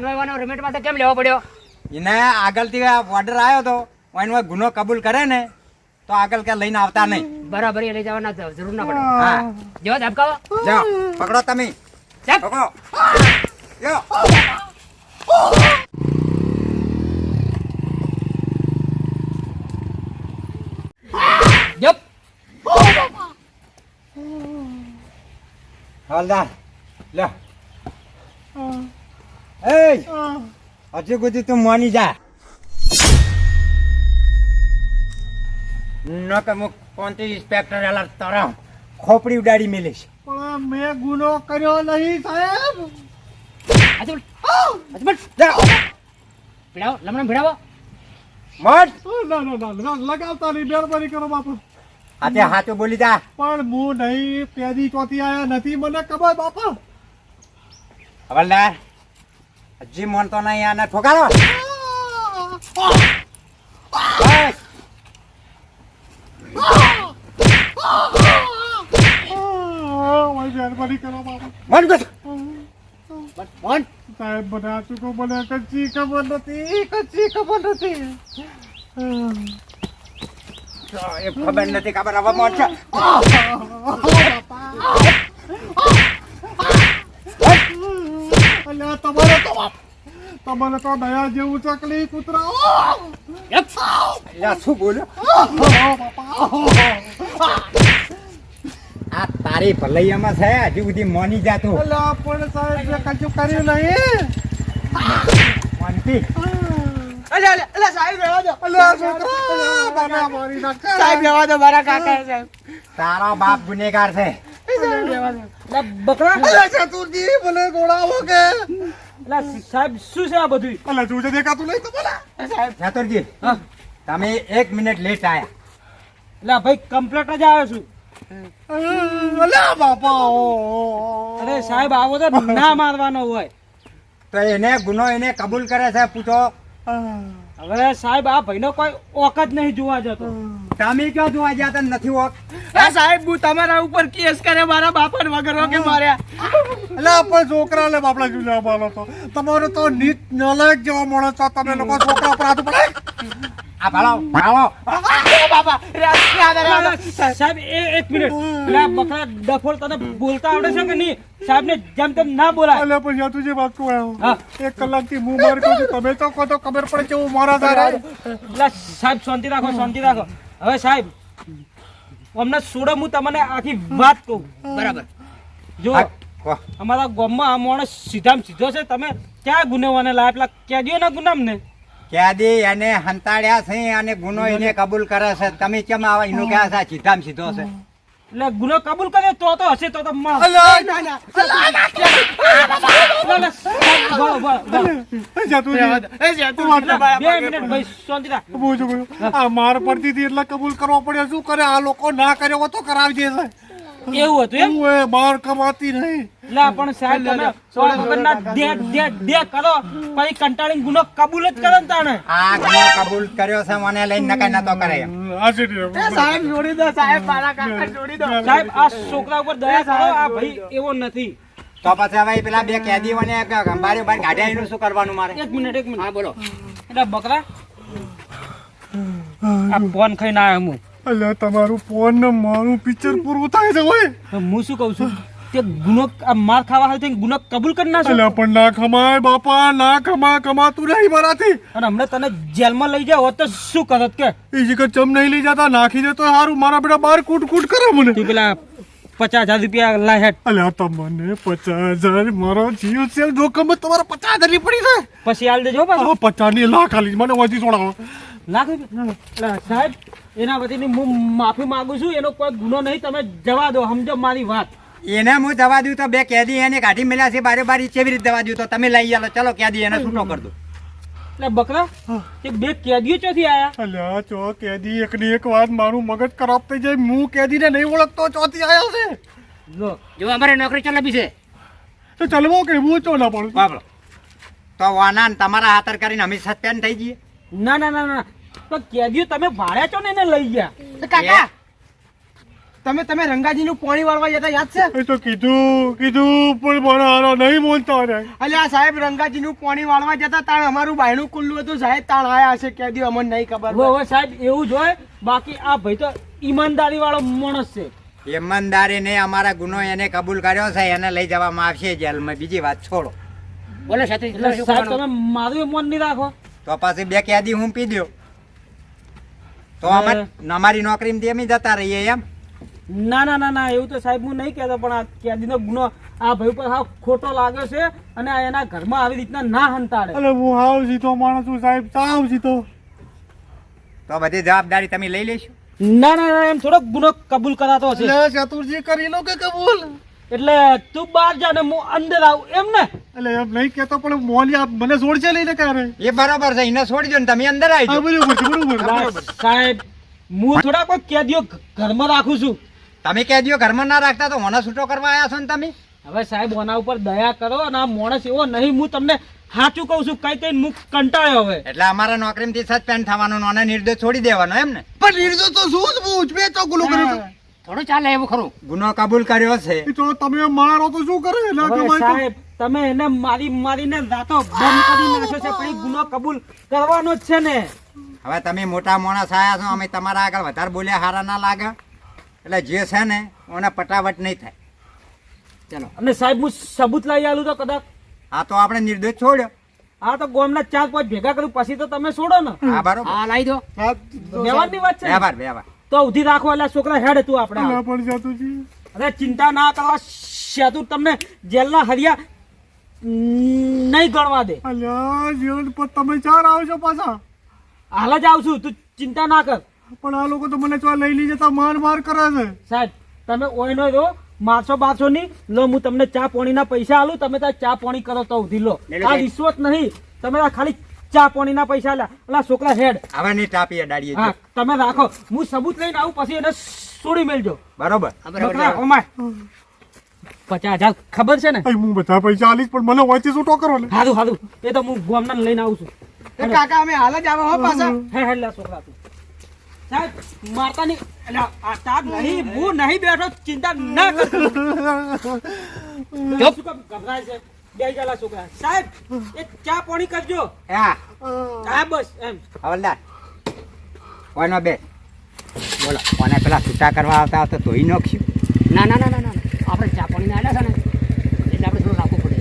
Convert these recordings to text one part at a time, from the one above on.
હા one by one રિમેટ માટે કેમ લેવો પડ્યો? એને આગળથી ઓર્ડર આવ્યો તો એનો ગુનો કબૂલ કરે ને તો આગળ ક્યાં લઈને આવતા નહીં. બરાબર એ લઈ જવાના જરૂર ના પડે. હા. જેવો ધબકાવો. જાઓ પકડો તમે. પકડો. યો જપ. હલદાર લે એ હજુ સુધી તું માની જા. ન કે મુક કોંતી ઇન્સ્પેક્ટર એલા તારા ખોપડી ઉડાડી મેલીશ. પણ મેં ગુનો કર્યો નહીં સાહેબ. આજુ બટ જાઓ ભીડાવો લમણે ભીડાવો મત ના ના ના લગાવતા નહીં મહેરબાની કરો બાપુ. આજે હાથો બોલી જા. પણ હું નહીં પેદી ચોથી આયા નથી મને ખબર બાપા. હવલદાર. હજી તો નહીં આને ઠોકારો. મન મોન. મને મને ખબર નથી ખબર હવે મોન છે અલ્યા તમારે તો બાપ તમારે તો દયા જેવું ચકલી કૂતરા. શું બોલ્યો? આ તારી ભલૈયામાં છે હજી સુધી મોની જાતું એટલે પણ સાહેબ કશું કર્યું નહીં. મોનતી. અલ્યા છોકરા મને મારી નાખે. લેવા દો મારા કાકા સાહેબ. તારો બાપ ગુનેગાર છે. બકરા. અલ્યા મને દોડાવો કે. સાહેબ શું છે આ બધું દેખાતું નહીં ચતુરજી હા. તમે એક મિનિટ લેટ આયા. એટલે ભાઈ કમ્પ્લેટ જ આવ્યો છું. બાપા અરે સાહેબ આવો તો ના મારવાનો હોય. તો એને ગુનો એને કબૂલ કરે છે પૂછો. હવે સાહેબ આ ભાઈનો કોઈ ઓક જ નહીં જોવા જતો. તમે ક્યાં જોવા ગયા તા નથી ઓક સાહેબ હું તમારા ઉપર કેસ કરે મારા બાપા વગર કે માર્યા. એટલે આપણે છોકરા છોકરાને બાપડા જુના બોલો તો. તમારો તો નીત નલાયક જેવો મળે તો તમે લોકો છોકરા ઉપર હાથ પડે આ ભાળો ભાળો. સાહેબ એ એક મિનિટ. એટલે બકરા ડફોળ તને બોલતા આવડે છે કે નહીં? સાહેબ ને જેમ તેમ ના બોલાય. અલ્યા પણ યાર તુજે વાત કહું હા. એક કલાકથી હું માર કહું તમે તો કહો તો ખબર પડે કે હું મારા સાહેબ શાંતિ રાખો શાંતિ રાખો. હવે સાહેબ અમને છોડો હું તમને આખી વાત કહું. બરાબર. જો અમારા ગામમાં આ માણસ સીધામાં સીધો છે. તમે ક્યાં ગુનેવાને લાયા પેલા કેદીઓ ના ગુનામ ને ક્યાદી એને હંતાડ્યા છે અને ગુનો એને કબૂલ કરે છે. તમે કેમ આવા એનું ક્યાં છે? સીધામ સીધો છે. એટલે ગુનો કબૂલ કર્યો તો તો હશે તો તો ના ના માર પડતી હતી એટલે કબૂલ કરવો પડ્યો શું કરે? આ લોકો ના કર્યો તો કરાવજે છે. એવું હતું એમ? ઓય બાર કમાતી નહીં. લા પણ સાહેબ તમે સો વગરના દે દે દે કરો. પછી કંટાળીને ગુનો કબૂલ જ કરો ને તાણે. આ ગુનો કબૂલ કર્યો છે મને લઈને નકાઈ નતો કરે. આ ને. સાહેબ જોડી દો સાહેબ મારા કાકા જોડી દો. સાહેબ આ છોકરા ઉપર દયા કરો આ ભાઈ એવો નથી. તો પછી હવે પેલા બે કેદીઓને બારી બાર કાઢ્યા એનું શું કરવાનું મારે? એક મિનિટ એક મિનિટ. હા બોલો. એટલે બકરા? આ ફોન ખાઈને આવ્યો હું. અલ્યા તમારું ફોન ને મારું પિક્ચર પૂરું થાય છે હોય હું શું કહું છું? કે ગુનો આ માર ખાવા હાલ તો ગુનો કબૂલ કરી નાખો. અલ્યા પણ ના ખમાય બાપા ના ખમા કમાતું નહીં મારાથી. અને હમણાં તને જેલમાં લઈ જાવ તો શું કરત કે? એ જગ્યા ચમ નહીં લઈ જતા નાખી દે તો સારું મારા બેટા બાર કૂટ કૂટ કરે મને. તું પેલા પચાસ હજાર રૂપિયા લાય હેઠ અલ્યા તમને પચાસ હજાર મારો જીવ છે જોખમ તમારા પચાસ હજારની પડી છે. પછી હાલ દેજો પાછો. પચાસની લાખ હાલી મને વાંચી છોડાવો. લાખ રૂપિયા સાહેબ એના વતીની હું માફી માંગુ છું એનો કોઈ ગુનો નહીં તમે જવા દો સમજો મારી વાત. એને હું દવા દઉં તો બે કેદી એને કાઢી મેળ્યા છે બારે બારી કેવી રીતે દવા દઉં તો તમે લઈ આવો ચલો કેદી એને છૂટો કરી દો. એટલે બકરા એ બે કેદીઓ ચોથી આયા? અલ્યા ચો કેદી એકની એક વાત મારું મગજ ખરાબ થઈ જાય હું કેદીને નહીં ઓળખતો ચોથી આયો છે. જો જો અમારે નોકરી ચલાવી છે. તો ચલવો કે હું ચો ના પડું? બાબલો તો વાના તમારા હાથર કરીને અમે સસ્પેન્ડ થઈ જઈએ ના ના ના ના તો કેદીઓ તમે ભાડે છો ને એને લઈ ગયા. કાકા તમે તમે રંગાજી નું પાણી વાળવા જતા યાદ છે? એ તો કીધું કીધું પણ મને હારો નહીં બોલતો ને. અલ્યા સાહેબ રંગાજી નું પાણી વાળવા જતા તાણ અમારું બાયણું ખુલ્લું હતું સાહેબ તાણ આયા હશે કે દી અમને નહીં ખબર હવે સાહેબ એવું જ હોય. બાકી આ ભાઈ તો ઈમાનદારી વાળો માણસ છે. ઈમાનદારી ને અમારા ગુનો એને કબૂલ કર્યો છે એને લઈ જવામાં આવશે જેલમાં. બીજી વાત છોડો. બોલો સાથે સાહેબ તમે મારું મન નહીં રાખો. તો પાછી બે કેદી હું પી દો તો અમાર- અમારી નોકરીમાંથી એમ જતા રહીએ એમ? ના ના ના ના એવું તો સાહેબ હું નહીં કહેતો પણ આ કેદીનો ગુનો આ ભાઈ ઉપર હાવ ખોટો લાગે છે અને આ એના ઘરમાં આવી રીતના ના હંતાડે. અરે હું હાવ જીતો માણસ છું સાહેબ સાવ જીતો તો બધી જવાબદારી તમે લઈ લેશો ના ના ના એમ થોડોક ગુનો કબૂલ કરાતો હશે. ચતુરજી કરી લો કે કબૂલ? એટલે તું બહાર જા ને હું અંદર આવું એમ ને? એટલે એમ નહીં કેતો પણ મોલી આપ મને છોડશે લઈને કારે એ બરાબર છે એને છોડજો ને તમે અંદર આવી જાઓ. બરોબર છે બરોબર સાહેબ હું થોડા કોઈ કેદીઓ ઘરમાં રાખું છું. તમે કેદીઓ ઘરમાં ના રાખતા તો મને છૂટો કરવા આવ્યા છો ને તમે? હવે સાહેબ ઓના ઉપર દયા કરો અને આ માણસ એવો નહીં હું તમને સાચું કહું છું કઈ કઈ હું કંટાળ્યો હવે. એટલે અમારા નોકરીમાંથી સસ્પેન્ડ થવાનું અને નિર્દોષ છોડી દેવાનો એમ ને? પણ નિર્દોષ તો શું જ હું મેં તો ગુનો કર્યો. થોડું ચાલે એવું ખરું. ગુનો કબૂલ કર્યો છે. તો તમે મારો તો શું કરે સાહેબ તમે એને મારી મારીને રાતો બંધ કરી નાખ્યો છે પણ ગુનો કબૂલ કરવાનો જ છે ને. હવે તમે મોટા માણસ આયા છો અમે તમારા આગળ વધારે બોલ્યા હારા ના લાગે. એટલે જે છે ને એને પટાવટ નહીં થાય. ચલો. અને સાહેબ હું સબૂત લઈ આલું તો કદાચ. આ તો આપણે નિર્દોષ છોડ્યો આ તો ગોમના ચાર પાંચ ભેગા કર્યું પછી તો તમે છોડો ને. હા બરોબર. હા લાવી દો. વ્યવહારની વાત છે? વ્યવહાર વ્યવહાર. તો ઉધી રાખો એટલે છોકરા હેડ તું આપણે પણ અરે ચિંતા ના કરવા શેતુ તમને જેલના હરિયા નહીં ગણવા દે. અલ્યા જીવન પર તમે ચાર આવો છો પાછા. હાલ જ આવશું તું ચિંતા ના કર. પણ આ લોકો તો મને ચો લઈ લઈ જતા માર માર કરે છે. સાહેબ તમે ઓયનો જો મારસો બારસો નહીં. લો હું તમને ચા પાણીના પૈસા આલું તમે ત્યાં ચા પાણી કરો તો ઉધી લો. આ. રિશ્વત નહીં. તમે આ ખાલી ચા પાણીના પૈસા લ્યા અલા છોકરા હેડ. હવે નહીં ટાપી અડાડીએ હા તમે રાખો. હું સબૂત લઈને આવું પછી એને છોડી મેલજો. બરોબર. બકરા, ઓમાય. પચાસ હજાર ખબર છે ને? હું બધા પૈસા આલીશ પણ મને વચ્ચે છૂટો કરો ને હારું હારું. એ તો હું ગોમના લઈને આવું છું. એ કાકા અમે હાલ જ આવો હો પાછા. હે હે લે છોકરા તું. સાહેબ મારતા નહીં. એટલે આ તાર નહીં હું નહીં બેઠો ચિંતા ના કર. ગભરાય છે? બે ગયેલા છોકરા. સાહેબ એક ચા પાણી કરજો. હા. હા બસ એમ. હવલદાર. કોઈનો બે. બોલો કોને પેલા છૂટા કરવા આવતા આવતા ધોઈ નાખશું. ના ના ના ના ના. આપણે ચા પાણી આવ્યા છે ને એટલે આપણે થોડું રાખવું પડે.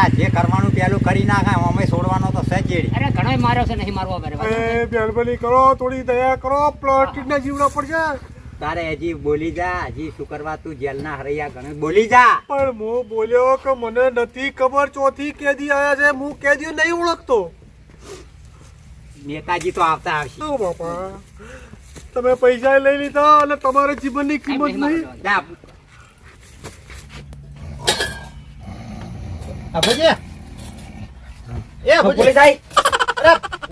એટલે જે કરવાનું પેલું કરી નાખે અમે છોડવાનો તો સચેડી અરે ઘણો માર્યો છે નહીં મારવો બરાબર એ મહેરબાની કરો થોડી દયા કરો પ્લાસ્ટિક ના જીવડા પડશે. તારે હજી બોલી જા હજી શું કરવા તું જેલના હરૈયા ગણે? બોલી જા. પણ હું બોલ્યો કે મને નથી ખબર ચોથી કેદી આયા છે હું કેદી નહીં ઓળખતો. નેતાજી તો આવતા આવશે. બાપા તમે પૈસા લઈ લીધા અને તમારા જીવનની કિંમત નહીં. જા આ ભજીયા એ અરે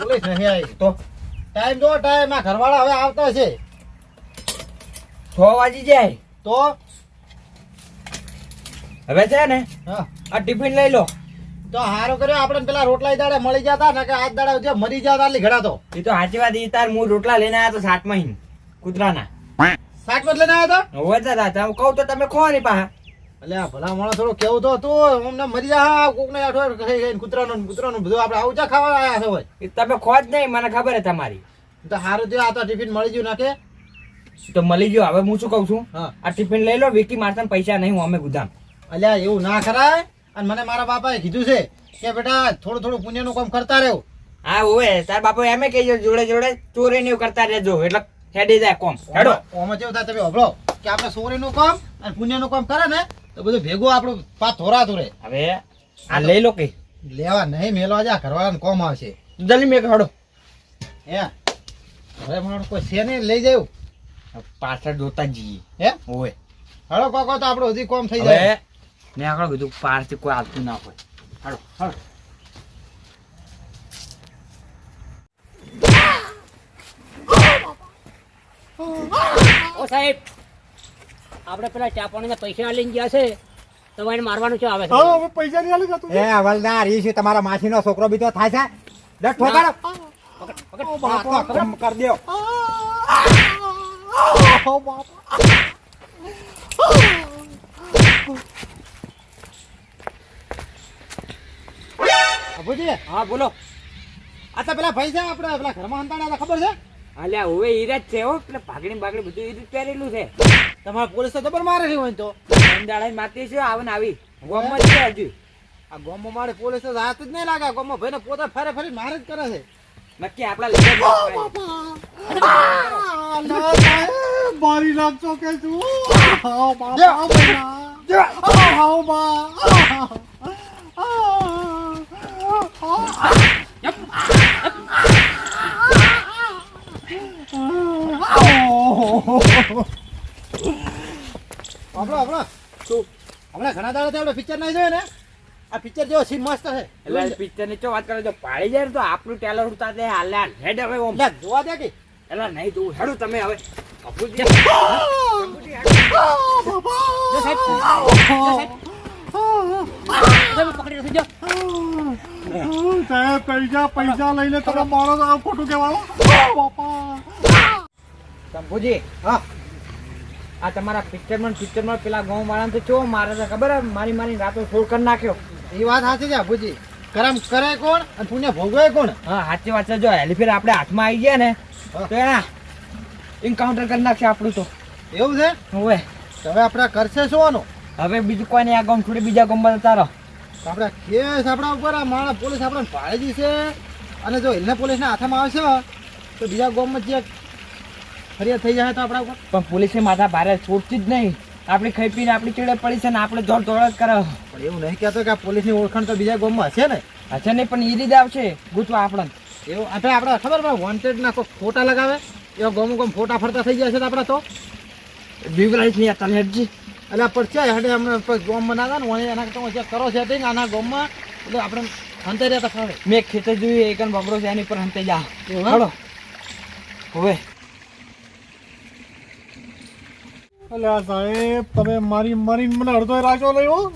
પોલીસ નહીં આવી. તો ટાઈમ જો ટાઈમ. આ ઘરવાળા હવે આવતા છે. છ વાગી જાય. તો? હવે છે ને? હા. આ ટિફિન લઈ લો. તો સારું કર્યો આપણે પેલા રોટલા દાડે મળી જતા ને કે આજ દાડે જે મરી જતા આટલી ઘડા તો. એ તો સાચી વાત એ તાર હું રોટલા લઈને આવ્યા તો સાત મહિન કૂતરાના. શાક બદલે ના આવ્યા હવે દાદા હું કહું તો તમે ખો નહીં પાહા એટલે આ ભલા માણસ થોડું કેવું તો તું અમને મરી જા કોક ને આઠો ખાઈ ખાઈને કૂતરાનો ને કૂતરાનું બધું આપણે આવું ચા ખાવા આવ્યા છે હોય તમે ખો જ નહીં મને ખબર છે તમારી. તો હારું થયું આ તો ટિફિન મળી ગયું નાખે. તો મળી ગયો. હવે હું શું કહું છું? આ ટિફિન લઈ લો. વિકી મારતા પૈસા નહીં હું અમે ગુદામ. અલ્યા એવું ના કરાય. અને મને મારા બાપાએ કીધું છે કે બેટા થોડું થોડું પુણ્યનું કામ કરતા રહ્યો હા ઓવે. તાર બાપા એમ કહેજો જોડે જોડે ચોરી ને કરતા રહેજો. એટલે હેડી જાય કોમ. હેડો. ઓમાં જેવું થાય તમે હભળો. કે આપણે સોરીનું કામ અને પુણ્યનું કામ કરે ને તો બધું ભેગું આપણું પાછ થોરા થોરે હવે આ લઈ લો કે. લેવા નહીં મેલવા જા ઘરવાળાને કોમ આવશે. જલ્દી મેં હડો. હે? હવે મારું કોઈ છે નહીં લઈ જાય પાછળ જોતા જઈએ હે? હોય હળો કોકો તો આપણું હજી કોમ થઈ જાય. મેં આગળ કીધું પારથી કોઈ આવતું ના હોય. હેડો હેડો ઓ સાહેબ આપણે પેલા ચા પાણીના પૈસા લઈને ગયા છે તમારે મારવાનું છે આવે છે? પૈસા નહીં આલી જતું. એ હવલદાર ઈ છે તમારા માસીનો છોકરો બીજો થાય છે? દસ ઠોકાડો કરી દો બાપુજી હા બોલો. આ તો પેલા ભાઈ છે આપણે પેલા ઘરમાં હતા ખબર છે? અલ્યા હવે હીરા છે હો. એટલે ભાગણી બાગડી બધું હીરું જ પહેરેલું છે. તમારા પોલીસ તો જબર મારે હોય તો. માતી છે આવે ને આવી. ગોમમાં છે હજુ. આ ગામમાં મારે પોલીસ હાથ જ નહીં લાગે. ગામમાં ભાઈને પોતે ફરે ફરી મારે જ કરે છે. નક્કી આપડા લઈ. મારી નાખશો કે શું હાવ બાપા હાવ બા. આપણો આપણો. શું? આપણે ઘણા દાડા આપણે પિક્ચર નહીં જોયે ને? આ પિક્ચર જેવો સીન મસ્ત છે. એટલે પિક્ચરની ચો વાત કરે જો પાડી જાય તો આપણું ટેલર ઉડતા દે હાલ હેડ હવે ઓમ. જોવા દે કે. એટલે નહીં જોવું હેડો તમે હવે. પૈસા પૈસા લઈને તમે મારો ખોટું કહેવાનું બાપા શંભુજી હા. આ તમારા પિક્ચરમાં પિક્ચરમાં પેલા ગામ વાળા તો ચો મારે ખબર? મારી મારી રાતો છોડ કરી નાખ્યો. એ વાત સાચી છે અભુજી કરમ કરે કોણ અને પુણ્ય ભોગવે કોણ? હા સાચી વાત છે જો હેલીફેર આપણે હાથમાં આવી ગયા ને તો એના એન્કાઉન્ટર કરી નાખશે આપણું તો. એવું છે? હવે હવે આપણે કરશે શું હવે બીજું કોઈ નહીં આ ગામ છોડી બીજા ગામમાં જતા રહો. આપણે કેસ આપણા ઉપર આ માણસ પોલીસ આપણને ભાડે દીશે અને જો એમને પોલીસના હાથમાં આવશે તો બીજા ગામમાં જે ફરિયાદ થઈ જાય તો આપણા ઉપર. પણ પોલીસે માથા ભારે છોડતી જ નહીં. આપણી ખાઈ પીને આપણી ચીડે પડી છે ને આપણે દોડ દોડ જ કરાવ પણ એવું નહીં કહેતો કે આ પોલીસની ઓળખાણ તો બીજા ગામમાં હશે ને. હશે નહીં પણ એ રીતે આવશે. ગૂંચવા આપણને. એવું આપણે આપણે ખબર પડે વોન્ટેડ ના કોઈ ફોટા લગાવે? એવા ગોમ ગોમ ફોટા ફરતા થઈ ગયા છે આપણે તો? બીવરાઈ નહીં આ તને હેડજી એટલે પડશે હેડે હમણાં ગોમ ગામમાં ને એના કરતા જે કરો સેટિંગ આના ગોમમાં એટલે આપણે હંતે રહેતા ફાવે મેં ખેતર જોયું એક બગડો છે એની પર હંતે જા. હળો. હવે. અલ્યા સાહેબ તમે મારી મારી મને અડધો રાખ્યો નહીં હો.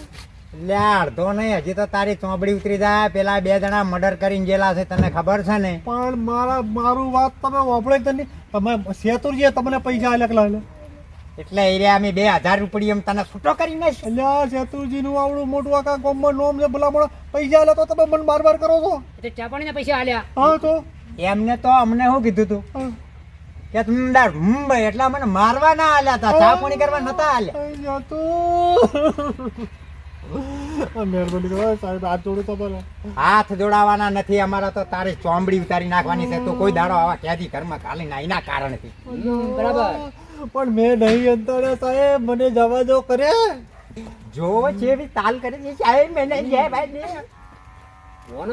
લે અડધો નહીં હજી તો તારી ચોંબડી ઉતરી જાય. પેલા બે જણા મર્ડર કરીને ગયેલા છે તને ખબર છે ને? પણ મારા મારું વાત તમે વાપરે જ નહીં. તમે સેતુરજીએ તમને પૈસા આલ્યા એટલે એ અમે બે હજાર રૂપિયા એમ તને છૂટો કરી નાખ સેતુરજીનું આવડું મોટું આખા ગામમાં નોમ છે પૈસા આલ્યા તો તમે મને બાર બાર કરો છો. એટલે ચા પાણીના પૈસા આલ્યા. હા તો? એમને તો અમને શું કીધું તું. કે તમે દાર એટલા મને મારવા ના આલ્યા હતા ચા પાણી કરવા નતા આલ્યા. તો. મહેરબાની કરો સાહેબ હાથ જોડું તમારે હાથ જોડાવાના નથી અમારા તો તારી ચોંબડી ઉતારી નાખવાની છે. તો કોઈ દાડો આવા ક્યાંથી ઘરમાં ખાલી ના એના કારણથી બરાબર. પણ મેં નહીં અંતરે સાહેબ મને જવા દો કરે. જો છે બી તાલ કરે છે સાહેબ મેં નહીં જાય ભાઈ કોણ